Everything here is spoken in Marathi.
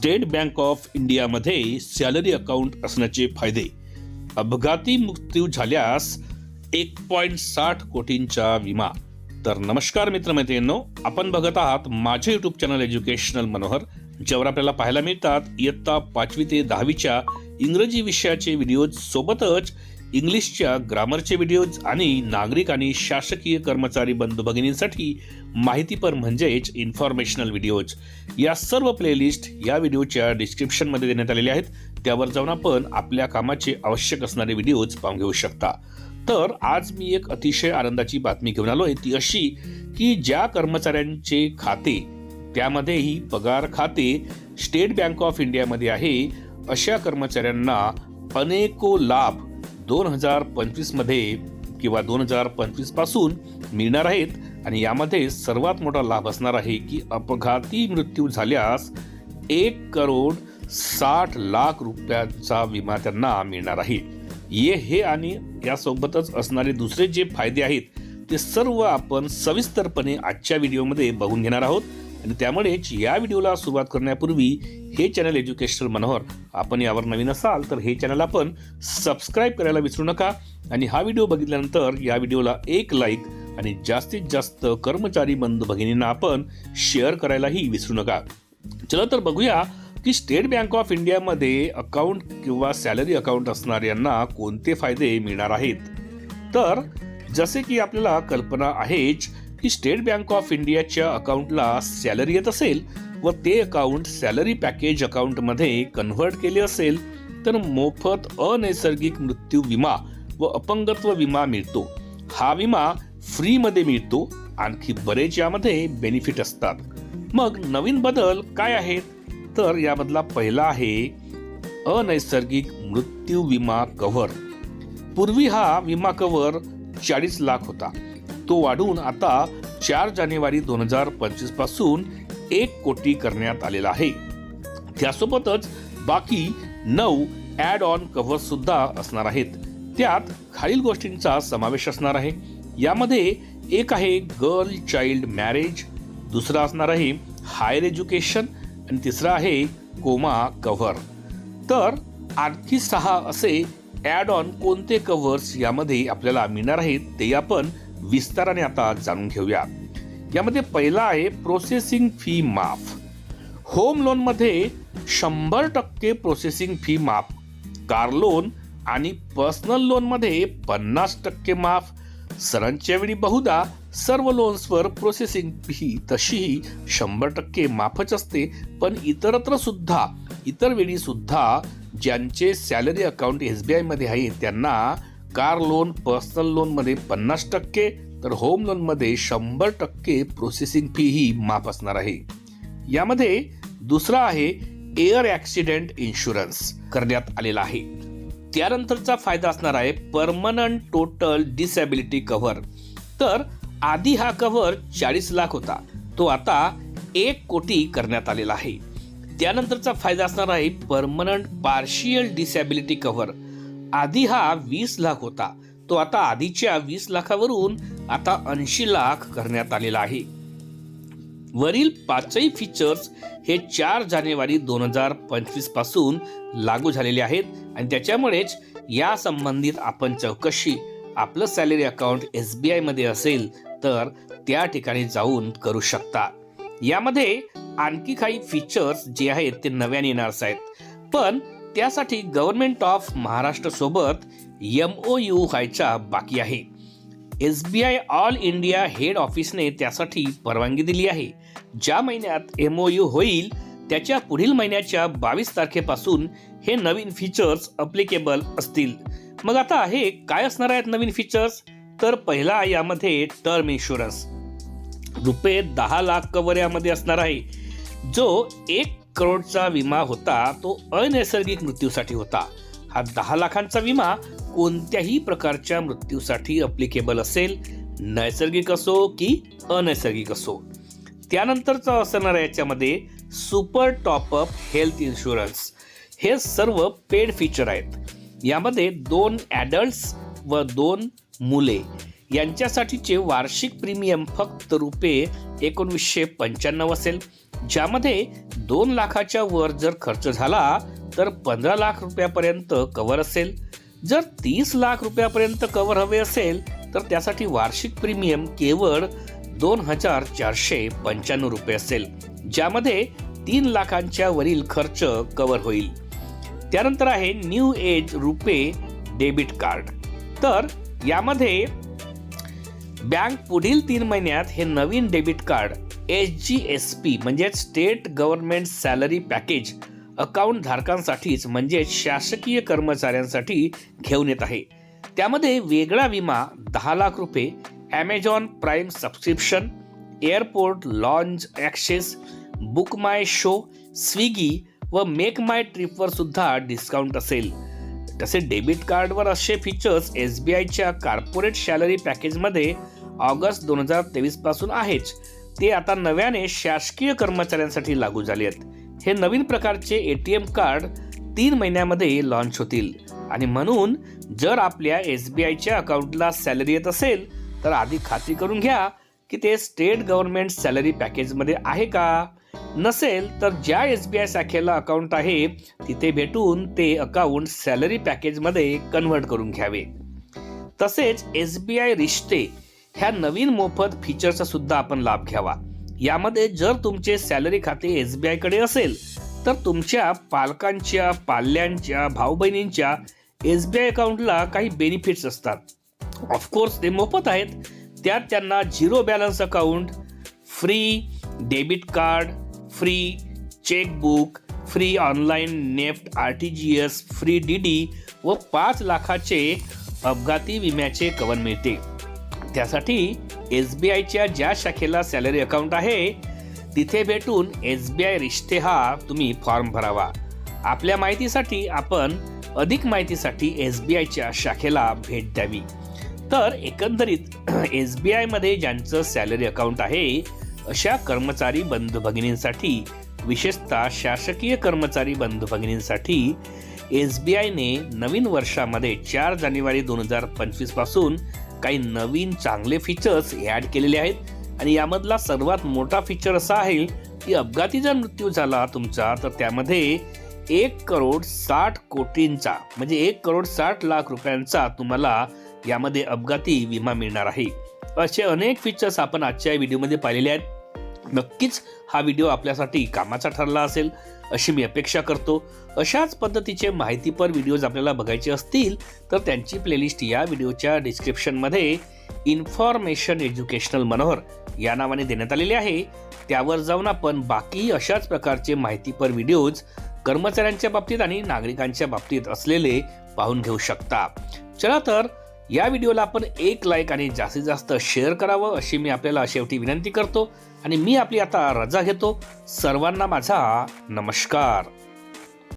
स्टेट बँक ऑफ इंडियामध्ये सॅलरी अकाउंट असण्याचे फायदे. अपघाती मृत्यू झाल्यास एक पॉईंट साठ कोटींचा विमा. तर नमस्कार मित्रमैत्रिणींनो आपण बघत आहात माझे युट्यूब चॅनल एज्युकेशनल मनोहर ज्यावर आपल्याला पाहायला मिळतात इयत्ता पाचवी ते दहावीच्या इंग्रजी विषयाचे व्हिडिओज सोबतच इंग्लिशच्या ग्रामरचे व्हिडिओज आणि नागरिक आणि शासकीय कर्मचारी बंधू भगिनींसाठी माहितीपर म्हणजेच इन्फॉर्मेशनल व्हिडिओज. या सर्व प्लेलिस्ट या व्हिडिओच्या डिस्क्रिप्शनमध्ये देण्यात आलेल्या आहेत. त्यावर जाऊन आपण आपल्या कामाचे आवश्यक असणारे व्हिडिओज पाहून घेऊ शकता. तर आज मी एक अतिशय आनंदाची बातमी घेऊन आलो आहे ती अशी की ज्या कर्मचाऱ्यांचे खाते त्यामध्येही पगार खाते स्टेट बँक ऑफ इंडियामध्ये आहे अशा कर्मचाऱ्यांना अनेको लाभ दोन हजार पंचवीसमध्ये किंवा दोन हजार पंचवीसपासून मिळणार आहेत आणि यामध्ये सर्वात मोठा लाभ असणार आहे की अपघाती मृत्यू झाल्यास एक करोड साठ लाख रुपयांचा विमा त्यांना मिळणार आहे. ये हे आणि यासोबतच असणारे दुसरे जे फायदे आहेत ते सर्व आपण सविस्तरपणे आजच्या व्हिडिओमध्ये बघून घेणार आहोत. आणि त्यामुळेच या व्हिडिओला सुरुवात करण्यापूर्वी हे चॅनल एज्युकेशनल मनोहर आपण यावर नवीन असाल तर हे चॅनल आपण सबस्क्राईब करायला विसरू नका आणि हा व्हिडिओ बघितल्यानंतर या व्हिडिओला एक लाईक आणि जास्तीत जास्त कर्मचारी बंधू भगिनींना आपण शेअर करायलाही विसरू नका. चला तर बघूया की स्टेट बँक ऑफ इंडियामध्ये अकाउंट किंवा सॅलरी अकाउंट असणाऱ्यांना कोणते फायदे मिळणार आहेत? तर जसे की आपल्याला कल्पना आहेच की स्टेट बँक ऑफ इंडियाच्या अकाउंटला सॅलरी येत असेल व ते अकाउंट सॅलरी पॅकेज अकाउंटमध्ये कन्व्हर्ट केले असेल तर मोफत अनैसर्गिक मृत्यू विमा व अपंगत्व विमा मिळतो. हा विमा फ्रीमध्ये मिळतो आणखी बरेच यामध्ये बेनिफिट असतात. मग नवीन बदल काय आहेत? तर यामधला पहिला आहे अनैसर्गिक मृत्यू विमा कव्हर. पूर्वी हा विमा कव्हर चाळीस लाख होता. तो वाढून आता चार जानेवारी दोन हजार पंचवीसपासून एक कोटी करण्यात आलेला आहे. त्यासोबतच बाकी नऊ ऍड ऑन कव्हर सुद्धा असणार आहेत. त्यात खालील गोष्टींचा समावेश असणार आहे. यामध्ये एक आहे गर्ल चाइल्ड मॅरेज दुसरा असणार आहे हायर एज्युकेशन आणि तिसरा आहे कोमा कव्हर तर आणखी सहा असे ॲड ऑन कोणते कव्हर्स यामध्ये आपल्याला मिळणार आहेत ते आपण विस्ताराने आता जाणून घेऊया. यामध्ये पहिला आहे प्रोसेसिंग फी माफ. होम लोनमध्ये शंभर टक्के प्रोसेसिंग फी माफ. कार लोन आणि पर्सनल लोनमध्ये पन्नास टक्के माफ. सरांच्या वेळी बहुधा सर्व लोन्सवर प्रोसेसिंग फी तशीही शंभर टक्के माफच असते. पण इतरत्र सुद्धा इतर वेळी सुद्धा ज्यांचे सॅलरी अकाउंट एस बी आयमध्ये आहे त्यांना कार लोन पर्सनल लोनमध्ये पन्नास टक्के तर होम लोनमध्ये शंभर टक्के प्रोसेसिंग फी ही माफ असणार आहे. यामध्ये दुसरा आहे एअर ॲक्सिडेंट इन्शुरन्स करण्यात आलेला आहे. त्यानंतरचा फायदा असणार आहे परमनंट टोटल डिसॅबिलिटी कव्हर तर आधी हा कव्हर चाळीस लाख होता. तो आता एक कोटी करण्यात आलेला आहे. त्यानंतरचा फायदा असणार आहे परमनंट पार्शियल डिसॅबिलिटी कव्हर आधी हा वीस लाख होता. तो आता आधीच्या वीस लाखावरून आता ऐंशी लाख करण्यात आलेला आहे. वरील पाचही फीचर्स हे चार जानेवारी दोन हजार पंचवीसपासून लागू झालेले आहेत आणि त्याच्यामुळेच या संबंधित आपण चौकशी आपलं सॅलरी अकाउंट एस बी आयमध्ये असेल तर त्या ठिकाणी जाऊन करू शकता. यामध्ये आणखी काही फीचर्स जे आहेत ते नव्याने येणार आहेत. पण त्यासाठी गव्हर्नमेंट ऑफ महाराष्ट्र सोबत एम ओ यू व्हायचा बाकी आहे. S B I all India head ऑफिसने त्यासाठी परवानगी दिली आहे. ज्या महिन्यात एम ओ यू होईल त्याच्या पुढील महिन्याच्या बावीस तारखेपासून हे नवीन फीचर्स अप्लिकेबल असतील. मग आता हे काय असणार आहेत नवीन फीचर्स तर पहिला यामध्ये टर्म इन्शुरन्स रुपये दहा लाख कव्हर यामध्ये असणार आहे. जो एक करोडचा विमा होता तो अनैसर्गिक मृत्यूसाठी होता. हा दहा लाखांचा विमा कोणत्याही प्रकारच्या मृत्यूसाठी अप्लिकेबल असेल नैसर्गिक असो की अनैसर्गिक असो. त्यानंतरचा असणार आहे याच्यामध्ये सुपर टॉपअप हेल्थ इन्शुरन्स हे सर्व पेड फीचर आहेत. यामध्ये दोन ॲडल्ट्स व दोन मुले. यांच्यासाठीचे वार्षिक प्रीमियम फक्त रुपये एकोणवीसशे पंच्याण्णव असेल. ज्यामध्ये दोन लाखाच्या वर जर खर्च झाला तर पंधरा लाख रुपयापर्यंत कव्हर असेल. जर तीस लाख रुपयापर्यंत कव्हर हवे असेल तर त्यासाठी वार्षिक प्रीमियम केवळ दोन हजार चारशे पंच्याण्णव रुपये असेल. ज्यामध्ये तीन लाखांच्या वरील खर्च कव्हर होईल. त्यानंतर आहे new age RuPay debit card. तर यामध्ये बँक पुढील तीन महिन्यात हे नवीन debit card H G S P म्हणजेच state government salary package account धारकांसाठीच म्हणजे शासकीय कर्मचाऱ्यांसाठी घेऊन येत आहे. त्यामध्ये वेगळा विमा दहा लाख रुपये Amazon Prime subscription airport lounge access book my show Swiggy व मेक माय ट्रिपवर सुद्धा डिस्काउंट असेल. तसे डेबिट कार्डवर असे फीचर्स एस बी आयच्या कार्पोरेट सॅलरी पॅकेजमध्ये ऑगस्ट दोन हजार तेवीसपासून आहेच. ते आता नव्याने शासकीय कर्मचाऱ्यांसाठी लागू झाले आहेत. हे नवीन प्रकारचे ए टी एम कार्ड तीन महिन्यामध्ये लॉन्च होतील. आणि म्हणून जर आपल्या एस बी आयच्या अकाउंटला सॅलरी येत असेल तर आधी खात्री करून घ्या की ते स्टेट गव्हर्नमेंट सॅलरी पॅकेजमध्ये आहे का? नसेल तर ज्या एस बी आय शाखेला अकाउंट आहे तिथे भेटून ते अकाउंट सॅलरी पॅकेजमध्ये कन्व्हर्ट करून घ्यावे. तसेच एस बी आय रिश्ते ह्या नवीन मोफत फीचरचा सुद्धा आपण लाभ घ्यावा. यामध्ये जर तुमचे सॅलरी खाते एस बी आयकडे असेल तर तुमच्या पालकांच्या पाल्यांच्या भाऊ बहिणींच्या एस बी आय अकाउंटला काही बेनिफिट्स असतात. ऑफकोर्स ते मोफत आहेत त्यात त्यांना zero balance account free debit card free chequebook free online NEFT R T G S free D D व पाच लाखाचे अपघाती विम्याचे कवन मिळते. त्यासाठी एस बी आयच्या ज्या शाखेला सॅलरी अकाउंट आहे तिथे भेटून एस बी आय रिश्ते हा तुम्ही फॉर्म भरावा. आपल्या माहितीसाठी आपण अधिक माहितीसाठी एस बी आयच्या शाखेला भेट द्यावी. तर एकंदरीत एस बी आयमध्ये ज्यांचं सॅलरी अकाउंट आहे अशा कर्मचारी बंधू भगिनींसाठी विशेषतः शासकीय कर्मचारी बंधू भगिनींसाठी एस बी आयने नवीन वर्षामध्ये चार जानेवारी दोन हजार पंचवीसपासून काही नवीन चांगले फीचर्स ॲड केलेले आहेत. आणि यामधला सर्वात मोठा फीचर असा आहे की अपघाती जर मृत्यू झाला तुमचा तर त्यामध्ये एक करोड साठ कोटींचा म्हणजे एक करोड साठ लाख रुपयांचा तुम्हाला यामध्ये अपघाती विमा मिळणार आहे. असे अनेक फीचर्स आपण आजच्या व्हिडिओमध्ये पाहिलेले आहेत. नक्कीच हा व्हिडिओ आपल्यासाठी कामाचा ठरला असेल अशी मी अपेक्षा करतो. अशाच पद्धतीचे माहितीपर व्हिडिओज आपल्याला बघायचे असतील तर त्यांची प्लेलिस्ट या व्हिडिओच्या डिस्क्रिप्शनमध्ये इन्फॉर्मेशन एज्युकेशनल मनोहर या नावाने देण्यात आलेले आहे. त्यावर जाऊन आपण बाकी अशाच प्रकारचे माहितीपर व्हिडिओज कर्मचाऱ्यांच्या बाबतीत आणि नागरिकांच्या बाबतीत असलेले पाहून घेऊ शकता. चला तर या व्हिडिओला आपण एक लाईक आणि जास्तीत जास्त शेअर करावं अशी मी आपल्याला शेवटी विनंती करतो. आणि मी आपली आता रजा घेतो. सर्वांना माझा नमस्कार.